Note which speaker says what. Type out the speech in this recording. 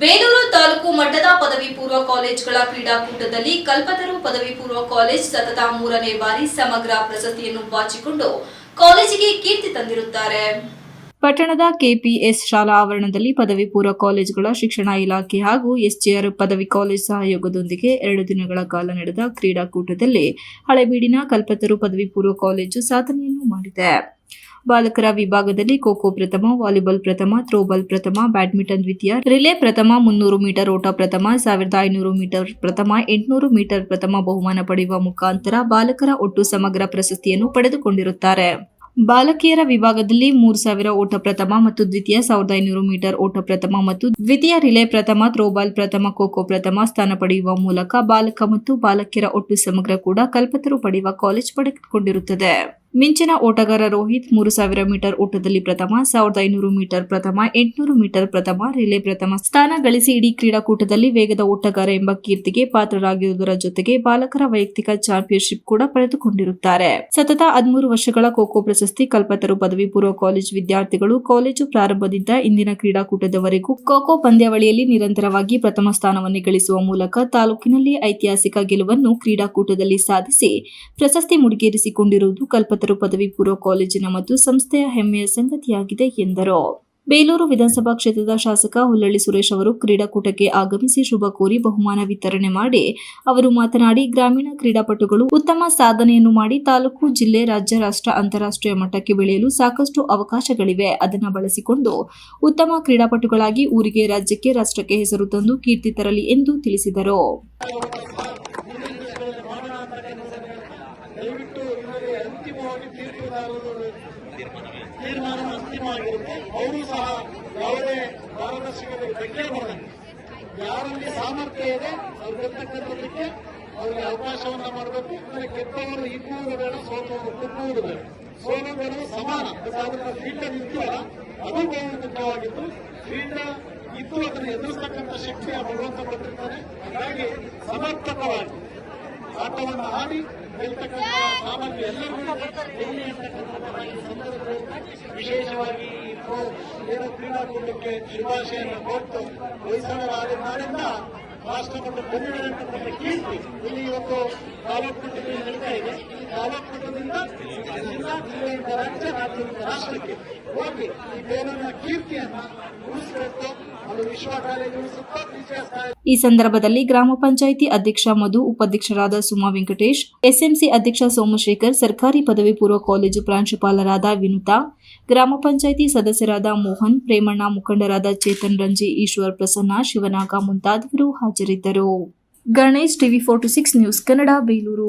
Speaker 1: ಬೇಲೂರು ತಾಲೂಕು ಮಟ್ಟದ ಪದವಿ ಪೂರ್ವ ಕಾಲೇಜುಗಳ ಕ್ರೀಡಾಕೂಟದಲ್ಲಿ ಕಲ್ಪತರು ಪದವಿ ಪೂರ್ವ ಕಾಲೇಜ್ ಸತತ ಮೂರನೇ ಬಾರಿ ಸಮಗ್ರ ಪ್ರಶಸ್ತಿಯನ್ನು ಬಾಚಿಕೊಂಡು ಕಾಲೇಜಿಗೆ ಕೀರ್ತಿ ತಂದಿರುತ್ತಾರೆ. ಪಟ್ಟಣದ ಕೆಪಿಎಸ್ ಶಾಲಾ ಆವರಣದಲ್ಲಿ ಪದವಿ ಪೂರ್ವ ಕಾಲೇಜುಗಳ ಶಿಕ್ಷಣ ಇಲಾಖೆ ಹಾಗೂ ಎಸ್ಜಿಆರ್ ಪದವಿ ಕಾಲೇಜ್ ಸಹಯೋಗದೊಂದಿಗೆ ಎರಡು ದಿನಗಳ ಕಾಲ ನಡೆದ ಕ್ರೀಡಾಕೂಟದಲ್ಲಿ ಹಳೆಬೀಡಿನ ಕಲ್ಪತರು ಪದವಿ ಪೂರ್ವ ಕಾಲೇಜು ಸಾಧನೆಯನ್ನು ಮಾಡಿದೆ. ಬಾಲಕರ ವಿಭಾಗದಲ್ಲಿ ಖೋಖೋ ಪ್ರಥಮ, ವಾಲಿಬಾಲ್ ಪ್ರಥಮ, ಥ್ರೋಬಾಲ್ ಪ್ರಥಮ, ಬ್ಯಾಡ್ಮಿಂಟನ್ ದ್ವಿತೀಯ, ರಿಲೇ ಪ್ರಥಮ, ಮುನ್ನೂರು ಮೀಟರ್ ಓಟ ಪ್ರಥಮ, ಸಾವಿರದ ಐನೂರು ಮೀಟರ್ ಪ್ರಥಮ, ಎಂಟುನೂರು ಮೀಟರ್ ಪ್ರಥಮ ಬಹುಮಾನ ಪಡೆಯುವ ಮುಖಾಂತರ ಬಾಲಕರ ಒಟ್ಟು ಸಮಗ್ರ ಪ್ರಶಸ್ತಿಯನ್ನು ಪಡೆದುಕೊಂಡಿರುತ್ತಾರೆ. ಬಾಲಕಿಯರ ವಿಭಾಗದಲ್ಲಿ ಮೂರು ಸಾವಿರ ಓಟ ಪ್ರಥಮ ಮತ್ತು ದ್ವಿತೀಯ, ಸಾವಿರದ ಐನೂರು ಮೀಟರ್ ಓಟ ಪ್ರಥಮ ಮತ್ತು ದ್ವಿತೀಯ, ರಿಲೇ ಪ್ರಥಮ, ಥ್ರೋಬಾಲ್ ಪ್ರಥಮ, ಖೋಖೋ ಪ್ರಥಮ ಸ್ಥಾನ ಪಡೆಯುವ ಮೂಲಕ ಬಾಲಕ ಮತ್ತು ಬಾಲಕಿಯರ ಒಟ್ಟು ಸಮಗ್ರ ಕೂಡ ಕಲ್ಪತರು ಪಡೆಯುವ ಕಾಲೇಜ್ ಪಡೆದುಕೊಂಡಿರುತ್ತದೆ. ಮಿಂಚಿನ ಓಟಗಾರ ರೋಹಿತ್ ಮೂರು ಸಾವಿರ ಮೀಟರ್ ಓಟದಲ್ಲಿ ಪ್ರಥಮ, ಸಾವಿರದ ಐನೂರು ಮೀಟರ್ ಪ್ರಥಮ, ಎಂಟುನೂರು ಮೀಟರ್ ಪ್ರಥಮ, ರಿಲೇ ಪ್ರಥಮ ಸ್ಥಾನ ಗಳಿಸಿ ಇಡೀ ಕ್ರೀಡಾಕೂಟದಲ್ಲಿ ವೇಗದ ಓಟಗಾರ ಎಂಬ ಕೀರ್ತಿಗೆ ಪಾತ್ರರಾಗಿರುವುದರ ಜೊತೆಗೆ ಬಾಲಕರ ವೈಯಕ್ತಿಕ ಚಾಂಪಿಯನ್ಶಿಪ್ ಕೂಡ ಪಡೆದುಕೊಂಡಿರುತ್ತಾರೆ. ಸತತ ಹದಿಮೂರು ವರ್ಷಗಳ ಖೋಖೋ ಪ್ರಶಸ್ತಿ ಕಲ್ಪತರು ಪದವಿ ಪೂರ್ವ ಕಾಲೇಜು ವಿದ್ಯಾರ್ಥಿಗಳು ಕಾಲೇಜು ಪ್ರಾರಂಭದಿಂದ ಇಂದಿನ ಕ್ರೀಡಾಕೂಟದವರೆಗೂ ಖೋಖೋ ಪಂದ್ಯಾವಳಿಯಲ್ಲಿ ನಿರಂತರವಾಗಿ ಪ್ರಥಮ ಸ್ಥಾನವನ್ನು ಗಳಿಸುವ ಮೂಲಕ ತಾಲೂಕಿನಲ್ಲಿ ಐತಿಹಾಸಿಕ ಗೆಲುವನ್ನು ಕ್ರೀಡಾಕೂಟದಲ್ಲಿ ಸಾಧಿಸಿ ಪ್ರಶಸ್ತಿ ಮುಡಿಗೇರಿಸಿಕೊಂಡಿರುವುದು ಕಲ್ಪತರು ಪದವಿ ಪೂರ್ವ ಕಾಲೇಜಿನ ಮತ್ತು ಸಂಸ್ಥೆಯ ಹೆಮ್ಮೆಯ ಸಂಗತಿಯಾಗಿದೆ ಎಂದರು. ಬೇಲೂರು ವಿಧಾನಸಭಾ ಕ್ಷೇತ್ರದ ಶಾಸಕ ಹುಲ್ಲಳ್ಳಿ ಸುರೇಶ್ ಅವರು ಕ್ರೀಡಾಕೂಟಕ್ಕೆ ಆಗಮಿಸಿ ಶುಭ ಕೋರಿ ಬಹುಮಾನ ವಿತರಣೆ ಮಾಡಿ ಅವರು ಮಾತನಾಡಿ, ಗ್ರಾಮೀಣ ಕ್ರೀಡಾಪಟುಗಳು ಉತ್ತಮ ಸಾಧನೆಯನ್ನು ಮಾಡಿ ತಾಲೂಕು, ಜಿಲ್ಲೆ, ರಾಜ್ಯ, ರಾಷ್ಟ್ರ, ಅಂತಾರಾಷ್ಟ್ರೀಯ ಮಟ್ಟಕ್ಕೆ ಬೆಳೆಯಲು ಸಾಕಷ್ಟು ಅವಕಾಶಗಳಿವೆ. ಅದನ್ನು ಬಳಸಿಕೊಂಡು ಉತ್ತಮ ಕ್ರೀಡಾಪಟುಗಳಾಗಿ ಊರಿಗೆ, ರಾಜ್ಯಕ್ಕೆ, ರಾಷ್ಟ್ರಕ್ಕೆ ಹೆಸರು ತಂದು ಕೀರ್ತಿ ತರಲಿ ಎಂದು ತಿಳಿಸಿದರು.
Speaker 2: ತೀರ್ಮಾನ ಅಂತಿಮವಾಗಿರುತ್ತೆ ಅವರು ಸಹ ಯಾವುದೇ ಪಾರದರ್ಶಕತೆ ಬೆಕ್ಕೆ ಬರಬೇಕು ಯಾರಲ್ಲಿ ಸಾಮರ್ಥ್ಯ ಇದೆ, ಅವ್ರು ಗೆರ್ತಕ್ಕಂಥದ್ದಕ್ಕೆ ಅವರಿಗೆ ಅವಕಾಶವನ್ನ ಮಾಡಬೇಕು. ಅಂದರೆ ಕೆಟ್ಟವರು ಇಬ್ಬರು ಬೇಡ ಸೋತವರು ಕುಪ್ಪುವುದು ಬೇಡ ಸೋಲುಗಳು ಸಮಾನ. ಅದರ ಫೀಲ್ಡ್ ನಿಂತಿಲ್ಲ ಅದು ಬಹು ಮುಖ್ಯವಾಗಿತ್ತು ಫೀಲ್ಡ್ ಇದ್ದು ಅದನ್ನು ಎದುರಿಸ್ತಕ್ಕಂಥ ಶಕ್ತಿ ಭಗವಂತ ಕೊಟ್ಟಿರ್ತಾನೆ. ಹಾಗಾಗಿ ಸಮರ್ಪಕವಾಗಿ ಆಟವನ್ನು ಆಡಿ ಸಾಮರ್ಥ್ಯ ಎಲ್ಲರಿಗೂ ವಿಶೇಷವಾಗಿ ಏನು ಕ್ರೀಡಾಕೂಟಕ್ಕೆ ಶುಭಾಶಯನ್ನು ಕೊಟ್ಟು ಹೊಯ್ಸಳರಾದ ರಾಷ್ಟ್ರಮಟ್ಟ ಬಂದಿರತಕ್ಕಂಥ ಕೀರ್ತಿ ಇಲ್ಲಿ ಇವತ್ತು ತಾಲೂಕು ನಡೀತಾ ಇದೆ ತಾಲೂಕು ಜಿಲ್ಲೆಯಿಂದ ರಾಜ್ಯ ರಾಜ್ಯದಿಂದ ರಾಷ್ಟ್ರಕ್ಕೆ ಹೋಗಿ ಈ ಕೀರ್ತಿಯನ್ನ ಉಳಿಸಿಕೊಟ್ಟು
Speaker 1: ಈ ಸಂದರ್ಭದಲ್ಲಿ ಗ್ರಾಮ ಪಂಚಾಯಿತಿ ಅಧ್ಯಕ್ಷ ಮಧು, ಉಪಾಧ್ಯಕ್ಷರಾದ ಸುಮಾ ವೆಂಕಟೇಶ್, ಎಸ್ಎಂಸಿ ಅಧ್ಯಕ್ಷ ಸೋಮಶೇಖರ್, ಸರ್ಕಾರಿ ಪದವಿ ಪೂರ್ವ ಕಾಲೇಜು ಪ್ರಾಂಶುಪಾಲರಾದ ವಿನುತಾ, ಗ್ರಾಮ ಪಂಚಾಯಿತಿ ಸದಸ್ಯರಾದ ಮೋಹನ್, ಪ್ರೇಮಣ್ಣ ಮುಖಂಡರಾದ ಚೇತನ್ ರಂಜಿ, ಈಶ್ವರ್ ಪ್ರಸನ್ನ, ಶಿವನಾಗ ಮುಂತಾದವರು ಹಾಜರಿದ್ದರು. Ganesh TV forty six news Kannada, Belur.